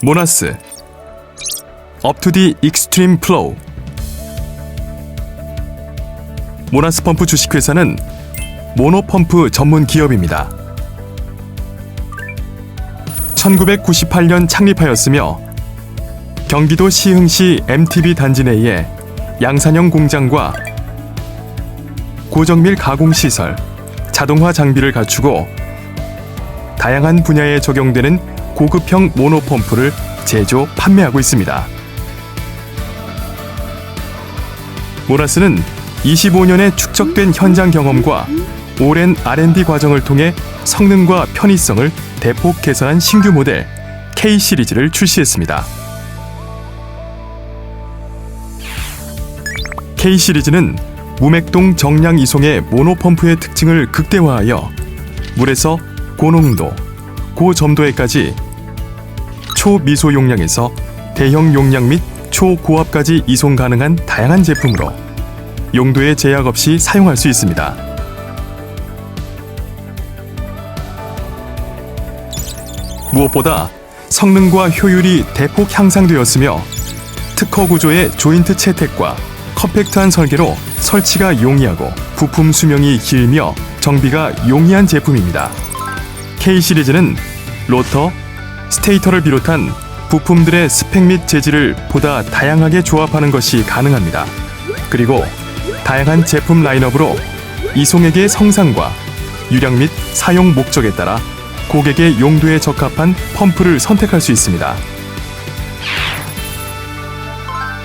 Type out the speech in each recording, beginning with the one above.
모나스 업투디 익스트림 플로우 모나스 펌프 주식회사는 모노펌프 전문 기업입니다. 1998년 창립하였으며 경기도 시흥시 MTB 단지 내에 양산형 공장과 고정밀 가공 시설, 자동화 장비를 갖추고 다양한 분야에 적용되는 고급형 모노펌프를 제조, 판매하고 있습니다. 모라스는 25년의 축적된 현장 경험과 오랜 R&D 과정을 통해 성능과 편의성을 대폭 개선한 신규 모델 K 시리즈를 출시했습니다. K 시리즈는 무맥동 정량 이송의 모노펌프의 특징을 극대화하여 물에서 고농도, 고점도에까지 초미소 용량에서 대형 용량 및 초고압까지 이송 가능한 다양한 제품으로 용도에 제약 없이 사용할 수 있습니다. 무엇보다 성능과 효율이 대폭 향상되었으며 특허 구조의 조인트 채택과 컴팩트한 설계로 설치가 용이하고 부품 수명이 길며 정비가 용이한 제품입니다. K 시리즈는 로터, 스테이터를 비롯한 부품들의 스펙 및 재질을 보다 다양하게 조합하는 것이 가능합니다. 그리고 다양한 제품 라인업으로 이송액의 성상과 유량 및 사용 목적에 따라 고객의 용도에 적합한 펌프를 선택할 수 있습니다.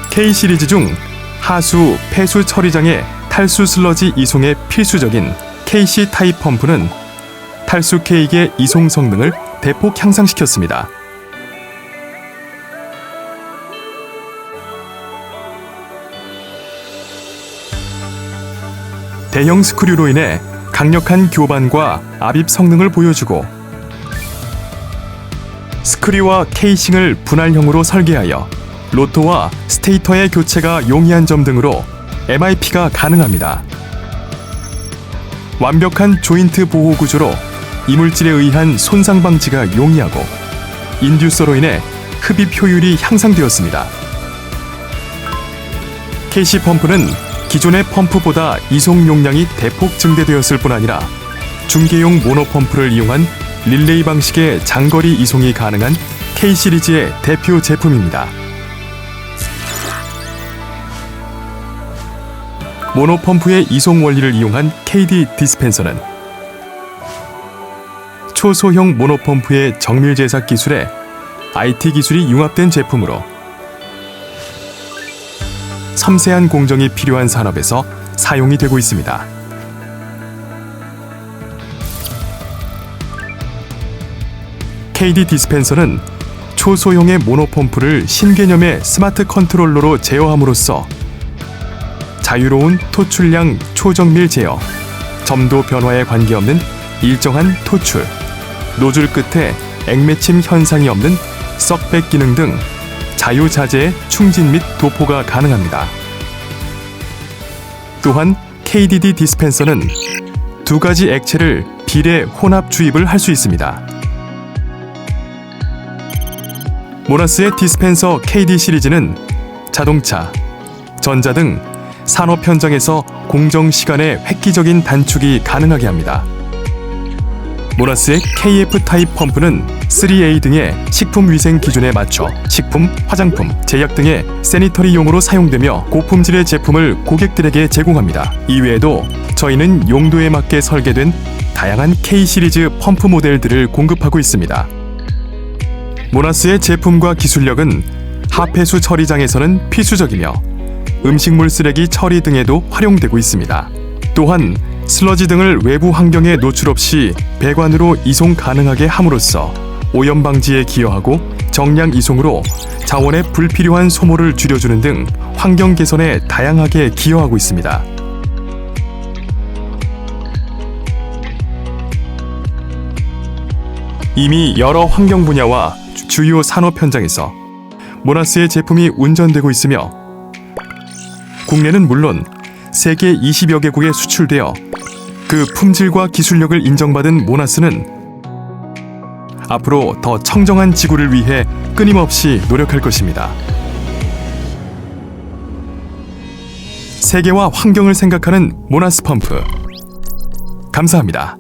K 시리즈 중 하수, 폐수 처리장의 탈수 슬러지 이송에 필수적인 KC 타입 펌프는 탈수 케이크의 이송 성능을 대폭 향상시켰습니다. 대형 스크류로 인해 강력한 교반과 압입 성능을 보여주고 스크류와 케이싱을 분할형으로 설계하여 로토와 스테이터의 교체가 용이한 점 등으로 MIP가 가능합니다. 완벽한 조인트 보호 구조로 이물질에 의한 손상 방지가 용이하고 인듀서로 인해 흡입 효율이 향상되었습니다. KC 펌프는 기존의 펌프보다 이송 용량이 대폭 증대되었을 뿐 아니라 중계용 모노 펌프를 이용한 릴레이 방식의 장거리 이송이 가능한 K 시리즈의 대표 제품입니다. 모노 펌프의 이송 원리를 이용한 KD 디스펜서는 초소형 모노 펌프의 정밀 제작 기술에 IT 기술이 융합된 제품으로 섬세한 공정이 필요한 산업에서 사용이 되고 있습니다. KD 디스펜서는 초소형의 모노펌프를 신개념의 스마트 컨트롤러로 제어함으로써 자유로운 토출량 초정밀 제어, 점도 변화에 관계없는 일정한 토출, 노즐 끝에 액매침 현상이 없는 썩백 기능 등 자유자재의 충진 및 도포가 가능합니다. 또한 KDD 디스펜서는 두 가지 액체를 비례 혼합 주입을 할 수 있습니다. 모라스의 디스펜서 KD 시리즈는 자동차, 전자 등 산업 현장에서 공정 시간의 획기적인 단축이 가능하게 합니다. 모라스의 KF 타입 펌프는 3A 등의 식품 위생 기준에 맞춰 식품, 화장품, 제약 등의 세니터리용으로 사용되며 고품질의 제품을 고객들에게 제공합니다. 이외에도 저희는 용도에 맞게 설계된 다양한 K 시리즈 펌프 모델들을 공급하고 있습니다. 모나스의 제품과 기술력은 하폐수 처리장에서는 필수적이며 음식물 쓰레기 처리 등에도 활용되고 있습니다. 또한 슬러지 등을 외부 환경에 노출 없이 배관으로 이송 가능하게 함으로써 오염 방지에 기여하고 정량 이송으로 자원의 불필요한 소모를 줄여주는 등 환경 개선에 다양하게 기여하고 있습니다. 이미 여러 환경 분야와 주요 산업 현장에서 모나스의 제품이 운전되고 있으며 국내는 물론 세계 20여 개국에 수출되어 그 품질과 기술력을 인정받은 모나스는 앞으로 더 청정한 지구를 위해 끊임없이 노력할 것입니다. 세계와 환경을 생각하는 모나스 펌프. 감사합니다.